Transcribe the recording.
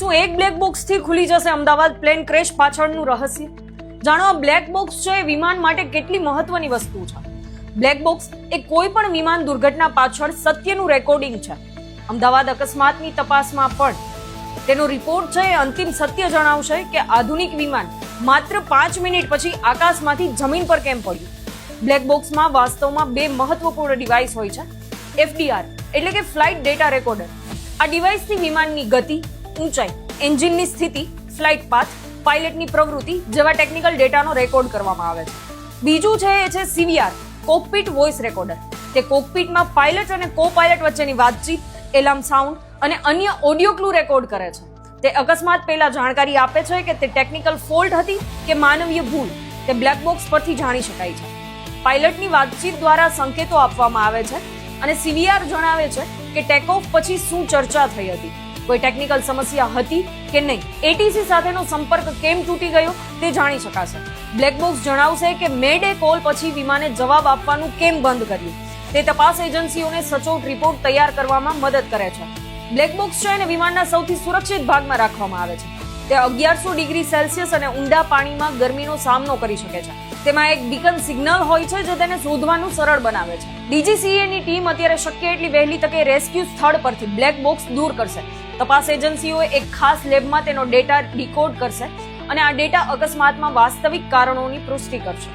શું એક બ્લેક બોક્સથી ખુલી જશે અમદાવાદ? પ્લેન ક્રેશ પાછળનું રહસ્ય? જાણો, આ બ્લેક બોક્સ છે એ વિમાન માટે કેટલી મહત્વની વસ્તુ છે. બ્લેક બોક્સ એ કોઈ પણ વિમાન દુર્ઘટના પાછળ સત્યનું રેકોર્ડિંગ છે. અમદાવાદ અકસ્માતની તપાસમાં પણ. તેનો રિપોર્ટ છે, એ અંતિમ સત્ય જણાવશે કે આધુનિક વિમાન માત્ર પાંચ મિનિટ પછી આકાશમાંથી જમીન પર કેમ પડ્યું? બ્લેક બોક્સમાં વાસ્તવમાં બે મહત્વપૂર્ણ ડિવાઇસ હોય છે. એફડીઆર એટલે કે ફ્લાઇટ ડેટા રેકોર્ડર આ ડિવાઇસથી વિમાનની ગતિ ઊંચાઈ, એન્જિનની સ્થિતિ, ફ્લાઇટ પાથ, પાયલટની પ્રવૃત્તિ જેવા ટેકનિકલ ડેટાનો રેકોર્ડ કરવામાં આવે છે. બીજું છે એ છે સીવીઆર, કોકપીટ વોઇસ રેકોર્ડર. તે કોકપીટમાં પાયલટ અને કો પાયલટ વચ્ચેની વાતચીત, એલાર્મ સાઉન્ડ અને અન્ય ઓડિયો ક્લુ રેકોર્ડ કરે છે. તે અકસ્માત પહેલા જાણકારી આપે છે કે તે ટેકનિકલ ફોલ્ટ હતી કે માનવીય ભૂલ, તે બ્લેક બોક્સ પરથી જાણી શકાય છે. પાયલટની વાતચીત દ્વારા સંકેતો આપવામાં આવે છે અને સીવીઆર જણાવે છે કે ટેકઓફ પછી શું ચર્ચા થઈ હતી. કોઈ ટેકનિકલ સમસ્યા હતી કે નહીં? એટીસી સાથેનો સંપર્ક કેમ તૂટી ગયો તે જાણી શકાશે. બ્લેક બોક્સ જણાવશે કે મેડે કોલ પછી વિમાને જવાબ આપવાનું કેમ બંધ કર્યું? તે તપાસ એજન્સીઓને સચોટ રિપોર્ટ તૈયાર કરવામાં મદદ કરે છે. બ્લેકબોક્સ છે એને વિમાનના સૌથી સુરક્ષિત ભાગમાં રાખવામાં આવે છે. તે અગિયારસો ડિગ્રી સેલ્સિયસ અને ઊંડા પાણીમાં ગરમીનો સામનો કરી શકે છે. તેમાં એક બીકન સિગ્નલ હોય છે જે તેને શોધવાનું સરળ બનાવે છે. ડીજીસીએની ની ટીમ અત્યારે શક્ય એટલી વહેલી તકે રેસ્ક્યુ સ્થળ પરથી બ્લેક બોક્સ દૂર કરશે. તપાસ એજન્સીઓ એક ખાસ લેબમાં તેનો ડેટા ડીકોડ કરશે અને આ ડેટા અકસ્માતમાં વાસ્તવિક કારણોની પુષ્ટિ કરશે.